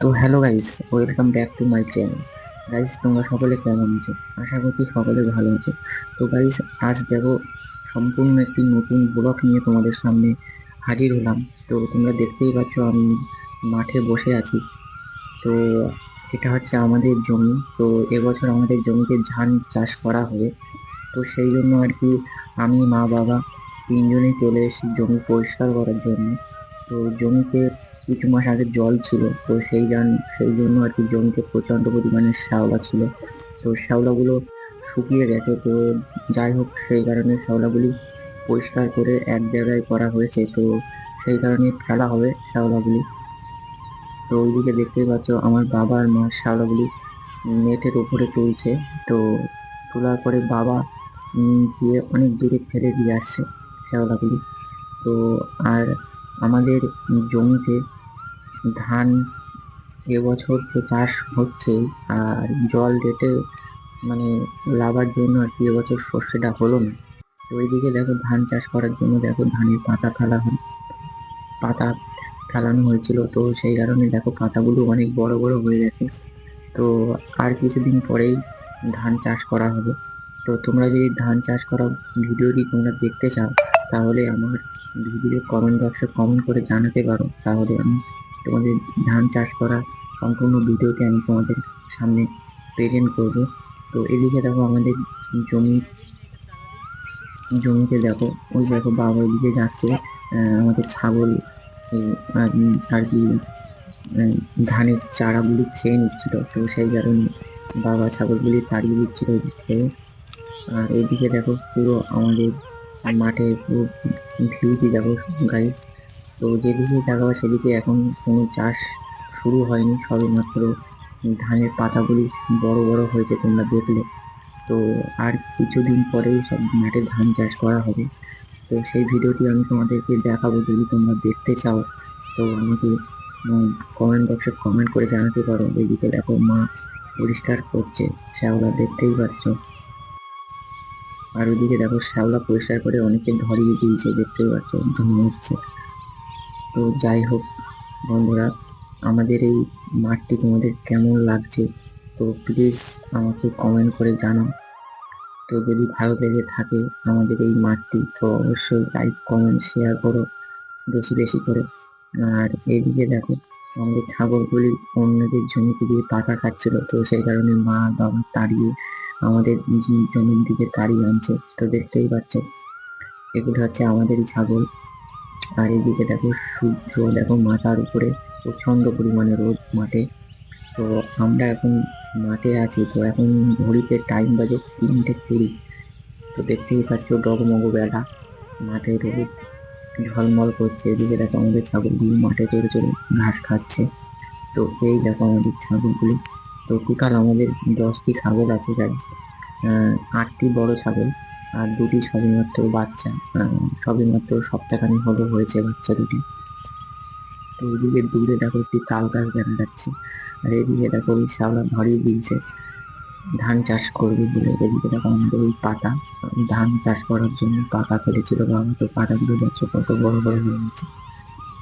তো hello guys welcome back to my channel guys তোমরা সকলে কেমন আছো? আশা করছি সকলে ভালো আছো। তো গাইস আজ দেখো, সম্পূর্ণ একটি নতুন ব্লগ নিয়ে তোমাদের সামনে হাজির হলাম। তো তোমরা দেখতেই পাচ্ছ, আমি মাঠে বসে আছি। তো এটা হচ্ছে আমাদের জমি। তো এবছর আমাদের জমিতে ধান চাষ করা হবে। তো সেই জন্য আর কি, আমি, মা, বাবা তিনজনেই চলে এসেছি জমি পরিষ্কার করার জন্য। তো জমিতে কিছু মাস আগে জল ছিল, তো সেই জান, সেই জন্য আর কি জমিতে প্রচণ্ড পরিমাণে শ্যাওলা ছিল। তো শ্যাওলাগুলো শুকিয়ে গেছে, তো যাই হোক, সেই কারণে শ্যাওলাগুলি পরিষ্কার করে এক জায়গায় করা হয়েছে, তো সেই কারণে ফেলা হবে শ্যাওলাগুলি। তো ওইদিকে দেখতেই পাচ্ছ, আমার বাবা আর মা শ্যাওলাগুলি নেটের উপরে তুলছে, তো তোলার পরে বাবা গিয়ে অনেক দূরে ফেলে দিয়ে আসছে শ্যাওলাগুলি। তো আর আমাদের জমিতে ধান এবছর তো চাষ হচ্ছে, আর জল রেটে মানে লাভার জন্য আর কি এবছর সর্ষেটা হলো না। তো ওইদিকে দেখো ধান চাষ করার জন্য দেখো ধানের পাতা ফেলা হয়, পাতা ফেলানো হয়েছিল। তো সেই কারণে দেখো পাতাগুলো অনেক বড় বড় হয়ে গেছে। তো আর কিছুদিন পরেই ধান চাষ করা হবে। তো তোমরা যদি ধান চাষ করা ভিডিওটি তোমরা দেখতে চাও, তাহলে আমার ভিডিও কমেন্ট বক্সে কমেন্ট করে জানাতে পারো। তাহলে আমি তোমাদের ধান চাষ করা সম্পূর্ণ ভিডিওটি আমি তোমাদের সামনে প্রেজেন্ট করব। তো এদিকে দেখো আমাদের জমি, জমিতে দেখো, ওই দেখো বাবা ওইদিকে যাচ্ছে আমাদের ছাগল আর কি ধানের চারাগুলি খেয়ে নিচ্ছিল। তো সেই কারণে বাবা ছাগলগুলি তাড়িয়ে দিচ্ছিল ওইদিক থেকে। আর এইদিকে দেখো পুরো আমাদের মাঠে পুরো ভিউটি দেখো গাইস তো যেদিকে তাকাবো সেদিকে এখন কোনো চাষ শুরু হয়নি, সবে মাত্র ধানের পাতাগুলি বড় বড় হয়েছে তোমরা দেখলে। তো আর কিছুদিন পরেই সব মাঠে ধান চাষ করা হবে। তো সেই ভিডিওটি আমি তোমাদেরকে দেখাবো যদি তোমরা দেখতে চাও। তো আমাকে কমেন্ট বক্সে কমেন্ট করে জানাতে পারো। এইদিকে দেখো মা পরিষ্কার করছে, শ্যাওলা দেখতেই পাচ্ছ। আর ওইদিকে দেখো শ্যাওলা পরিষ্কার করে অনেকে ধরিয়ে দিয়েছে, দেখতেই পাচ্ছ ধোঁয়া উঠছে তো যাই হোক, বন্ধুরা, আমাদের এই মাঠটি তোমাদের কেমন লাগছে? তো প্লিজ আমাকে কমেন্ট করে জানাও। তো যদি ভালো লেগে থাকে আমাদের এই মাঠটি, তো অবশ্যই লাইক কমেন্ট শেয়ার করো বেশি বেশি করে। আর এদিকে দেখো, আমাদের ছাগলগুলি অন্যদের জমিতে দিয়ে পাতা খাচ্ছিল, তো সেই কারণে মা বাবা তাড়িয়ে আমাদের জমির দিকে তাড়িয়ে আনছে। তো দেখতেই পাচ্ছ, এগুলো হচ্ছে আমাদেরই ছাগল। আর এদিকে দেখো সূর্য, দেখো মাথার উপরে প্রচণ্ড পরিমাণে রোদ মাঠে। তো আমরা এখন মাঠে আছি, তো এখন ঘড়িতে টাইম বাজে তিনটে কুড়ি। তো দেখতেই পাচ্ছ ডগমগ বেলা মাঠে রোদ ঝলমল করছে। এদিকে দেখো আমাদের ছাগলগুলি মাঠে চড়ে চড়ে ঘাস খাচ্ছে। তো এই দেখো আমাদের ছাগলগুলি। তো টোটাল আমাদের দশটি ছাগল আছে গাইজ আটটি বড় ছাগল। আর দুটি সবেমাত্র বাচ্চা সবেমাত্র সপ্তাহখানি হলো হয়েছে বাচ্চা দুটি। তো এদিকে দূরে দেখো একটি তাল গাছ দেখা যাচ্ছে, আর এদিকে দেখো ওই শ্যাওলা ধরিয়ে দিয়েছে। ধান চাষ করবে বলে, এদিকে দেখো আমাদের ওই পাতা, ধান চাষ করার জন্য পাতা ফেলেছিল বাবা তো পাতাগুলো দেখছ কত বড় বড় হয়ে গেছে।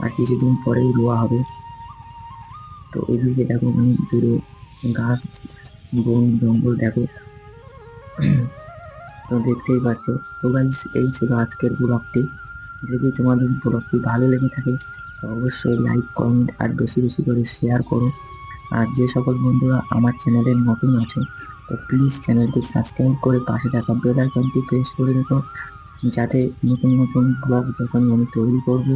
আর কিছুদিন পরেই রোয়া হবে। তো এদিকে দেখো অনেক দূরে গাছ, বন, জঙ্গল দেখো। তো দেখতেই পাচ্ছ। তো গাইস এই ছিল আজকের ব্লগটি যদি তোমাদের ব্লগটি ভালো লেগে থাকে, তো অবশ্যই লাইক কমেন্ট আর বেশি বেশি করে শেয়ার করো। আর যে সকল বন্ধুরা আমার চ্যানেলে নতুন আছে, তো প্লিজ চ্যানেলটি সাবস্ক্রাইব করে পাশে থাকা বেল আইকনটি প্রেস করে রেখো, যাতে নতুন নতুন ব্লগ যখন আমি তৈরি করব,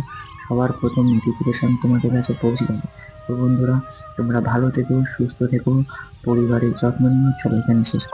সবার প্রথম নোটিফিকেশন তোমাদের কাছে পৌঁছে যাবে। তো বন্ধুরা, তোমরা ভালো থেকো, সুস্থ থেকো, পরিবারের যত্ন নিয়ে চলো এখানে শেষ